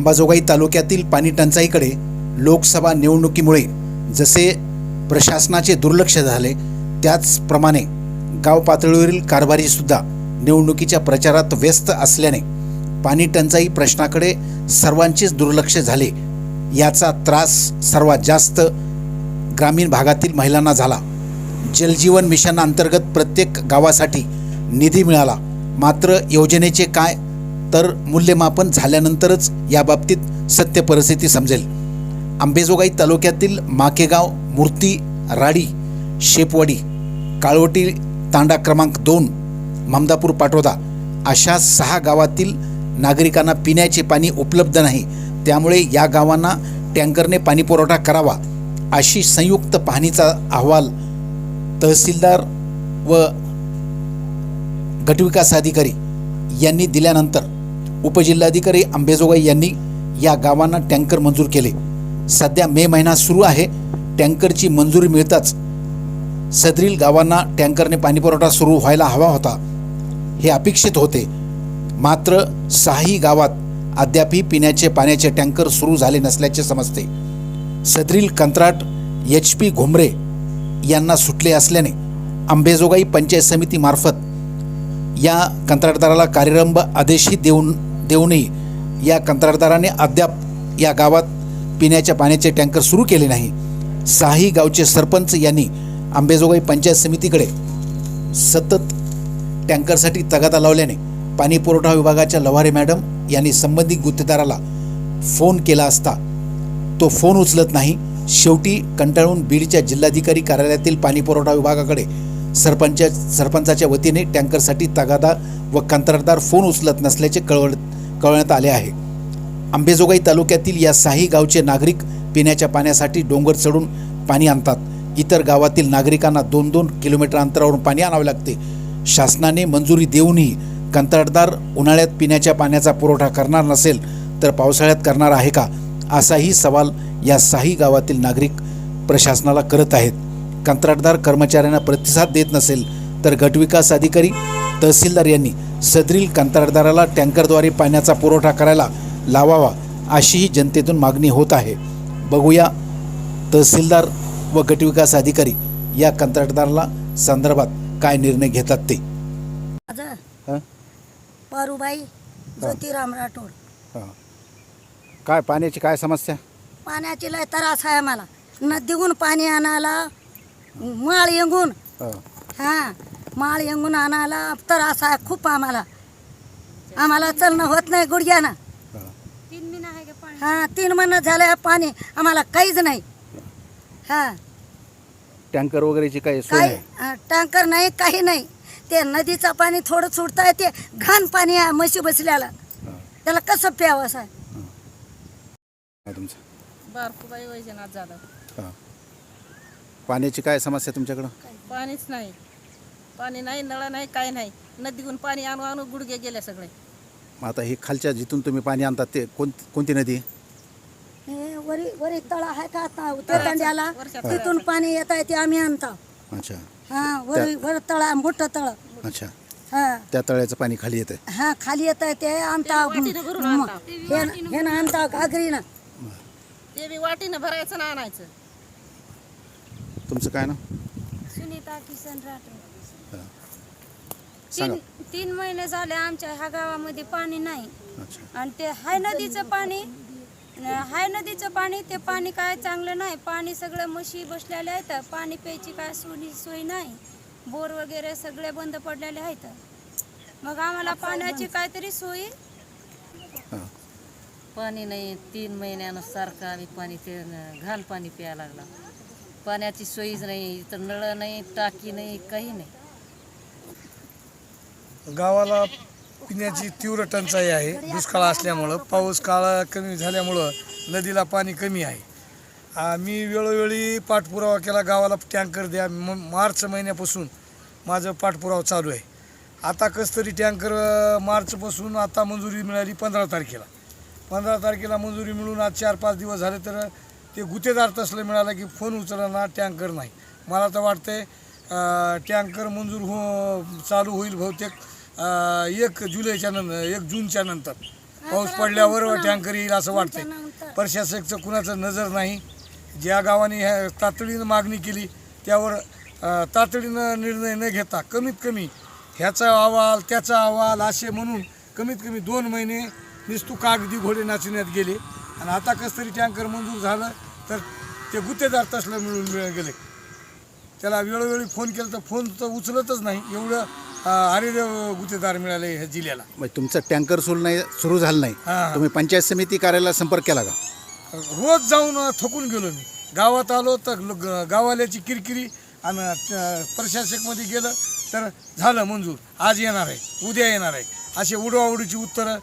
अंबाजोगाई तालुक्यातील पाणी टंचाईकडे लोकसभा निवडणुकीमुळे जसे प्रशासनाचे दुर्लक्ष झाले त्याचप्रमाणे गाव पातळीवरील कारभारीसुद्धा निवडणुकीच्या प्रचारात व्यस्त असल्याने पाणी टंचाई प्रश्नाकडे सर्वांचेच दुर्लक्ष झाले. याचा त्रास सर्वात जास्त ग्रामीण भागातील महिलांना झाला. जलजीवन मिशन अंतर्गत प्रत्येक गावासाठी निधी मिळाला. मात्र योजनेचे काय तर मूल्यमापन झाल्यानंतरच याबाबतीत सत्य परिस्थिती समजेल. आंबेजोगाई तालुक्यातील माकेगाव मूर्ती राडी शेपवाडी काळवटी तांडा क्रमांक दोन ममदापूर पाटोदा अशा सहा गावातील नागरिकांना पिण्याचे पाणी उपलब्ध नाही. त्यामुळे या गावांना टँकरने पाणीपुरवठा करावा अशी संयुक्त पाहणीचा अहवाल तहसीलदार व गटविकास अधिकारी यांनी दिल्यानंतर उपजिल्हाधिकारी अंबेजोगाई यांनी या गावांना टँकर मंजूर केले. सध्या मे महिना सुरू आहे. टँकरची मंजुरी मिळताच सदरील गावांना टँकरने पाणीपुरवठा सुरू व्हायला हवा होता. हे अपेक्षित होते. मात्र सहाही गावात अद्यापही पिण्याचे पाण्याचे टँकर सुरू झाले नसल्याचे समजते. सदरील कंत्राट एच पी घुमरे यांना सुटले असल्याने अंबेजोगाई पंचायत समितीमार्फत या कंत्राटदाराला कार्यरंभ आदेशही देऊन देऊनही या कंत्राटदाराने अद्याप या गावात पिण्याच्या पाण्याचे टँकर सुरू केले नाही. साही गावचे सरपंच यांनी आंबेजोगाई पंचायत समितीकडे सतत टँकरसाठी तगादा लावल्याने पाणी पुरवठा विभागाच्या लवारे मॅडम यांनी संबंधित गुत्तेदाराला फोन केला असता तो फोन उचलत नाही. शेवटी कंटाळून बीडच्या जिल्हाधिकारी कार्यालयातील पाणी पुरवठा विभागाकडे सरपंच सरपंचाच्या वतीने टँकरसाठी तगादा व कंत्राटदार फोन उचलत नसल्याचे कळव कळवण्यात आले आहे. आंबेजोगाई तालुक्यातील या साही गावचे नागरिक पिण्याच्या पाण्यासाठी डोंगर चढून पाणी आणतात. इतर गावातील नागरिकांना दोन दोन किलोमीटर अंतरावरून पाणी आणावे लागते. शासनाने मंजुरी देऊनही कंत्राटदार उन्हाळ्यात पिण्याच्या पाण्याचा पुरवठा करणार नसेल तर पावसाळ्यात करणार आहे का? असाही सवाल या साही गावातील नागरिक प्रशासनाला करत आहेत. कंत्राटदार कर्मचाऱ्यांना प्रतिसाद देत नसेल तर गटविकास अधिकारी तहसीलदार यांनी सदरील कंत्राटदाराला टँकरद्वारे पाण्याचा पुरवठा करायला लावावा अशीही जनतेतून मागणी होत आहे. बघूया तहसीलदार व गटविकास अधिकारी या कंत्राटदाराला संदर्भात काय निर्णय घेतात ते. हं? पारुबाई ज्योतिराम राठोड. हां. काय पाण्याची काय समस्या? पाण्याची लय त्रास आहे आम्हाला. नदीहून पाणी आणायला माळ येंगून हां. हां. माळ येंगून आणायला त्रास आहे खूप आम्हाला. आम्हाला चलणं होत नाही गुडघ्यानं. हां. हां तीन महिने झाले पाणी. आम्हाला काहीच नाही. हां. टँकर वगैरेची काही आहे अं, टँकर नाही काही नाही. ते नदीचं पाणी थोडं सुटतंय ते घाण पाणी आहे म्हशी बसल्याला. हां. त्याला कसं प्यावं असं? तुमचं. बारकुबाई वैजनाथ जाधव. हां. पाण्याची काय समस्या तुमच्याकडं? पाणीच नाही. पाणी नाही नळ नाही काय नाही. नदीतून पाणी आणू आणू गुडघे गेले सगळे. मग आता हे खालच्या जिथून तुम्ही पाणी आणतात ते कोण कोणती नदी? हे वरी वरी तळ आहे का आता? त्या तंड्याला वरच्या तिथून पाणी येत आहे ते आम्ही आणतो. अच्छा. हा वरी वर तळ मोठं तळ. अच्छा. हा. त्या तळ्याचं पाणी खाली येतं हा खाली येत आहे ते आणता. वाटीनं भरून आणता. हे ना आणता घागरीनं. ते बी वाटीनं भरायचं ना आणायचं. तुमचं काय ना सुनीता किसन राठोड. सांगा. तीन तीन महिने झाले आमच्या ह्या गावामध्ये पाणी नाही. अच्छा. आणि ते हाय नदीचं पाणी हाय नदीचं पाणी ते पाणी काय चांगलं नाही. पाणी सगळं म्हशी बसलेले आहेत. पाणी प्यायची काय सोयी सोय नाही. बोर वगैरे सगळे बंद पडलेले आहेत. मग आम्हाला पाण्याची काहीतरी सोयी? हां. पाणी नाही. तीन महिन्यानं सारखं आम्ही पाणी ते घाण पाणी प्यायला लागला. पाण्याची सोयीच नाही. इथं नळ नाही टाकी नाही काही नाही. गावाला पिण्याची तीव्र टंचाई आहे. दुष्काळ असल्यामुळं पाऊस काळ कमी झाल्यामुळं नदीला पाणी कमी आहे. मी वेळोवेळी पाठपुरावा केला गावाला टँकर द्या. म मार्च महिन्यापासून माझं पाठपुरावा चालू आहे. आता कसं तरी टँकर मार्चपासून आता मंजुरी मिळाली पंधरा तारखेला. पंधरा तारखेला मंजुरी मिळून आज चार पाच दिवस झाले तर ते गुत्तेदार तसलं मिळालं की फोन उचलणार टँकर नाही. मला तर वाटतं टँकर मंजूर हो चालू होईल बहुतेक. अ, एक जुलैच्या नंतर एक जूनच्या नंतर. पाऊस पडल्यावर टँकर येईल असं वाटतंय. प्रशासकचं कुणाचं नजर नाही. ज्या गावाने ह्या तातडीनं मागणी केली त्यावर अं, तातडीनं निर्णय न घेता कमीत कमी ह्याचा अहवाल त्याचा अहवाल असे म्हणून कमीत कमी दोन महिने निस्तू कागदी घोडे नाचवण्यात गेले. आणि आता कसं तरी टँकर मंजूर झालं तर ते गुत्तेदार तसलं मिळून मिळ गेले. त्याला वेळोवेळी फोन केला तर फोन तर उचलतच नाही. एवढं अरे गुत्तेदार मिळाले ह्या जिल्ह्याला. म्हणजे तुमचं टँकर सुरू नाही सुरू झालं नाही. हां. तुम्ही पंचायत समिती कार्यालयाला संपर्क केला का? रोज जाऊन थकून गेलो मी. गावात आलो तर ल- ग- गावाल्याची किरकिरी आणि प्रशासकमध्ये गेलं तर झालं मंजूर. आज येणार आहे उद्या येणार आहे. असे उडवाउडीची उत्तरं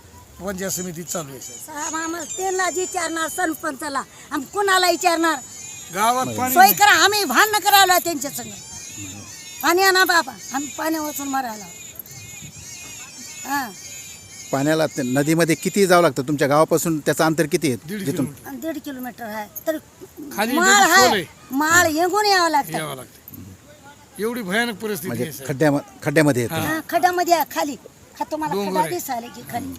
पंचायत समितीत चालू आहे साहेब. आम्हाला त्यांना विचारणार सरपंचाला. आम्ही कुणाला विचारणार? गावात पाणी सोय करा आम्ही भांडणं करायला त्यांच्या संग. पाणी आणा बाबा आम्ही पाणी वाचून मारायला हां. पाण्याला ते नदीमध्ये किती जावं लागतं? तुमच्या गावापासून त्याचं अंतर किती आहे? दीड जिथून? किलोमीटर. आणि दीड किलोमीटर आहे. तर खाली माळ नदी खोल आहे. आहे. माळ येंगून यावं लागतं. यावं लागतं. एवढी भयानक परिस्थिती म्हणजे आहे साहेब. खड्ड्या खड्ड्यामध्ये येतं. हां, आहे खाली. हा तुम्हाला खड्डा. दिसायला की खाली.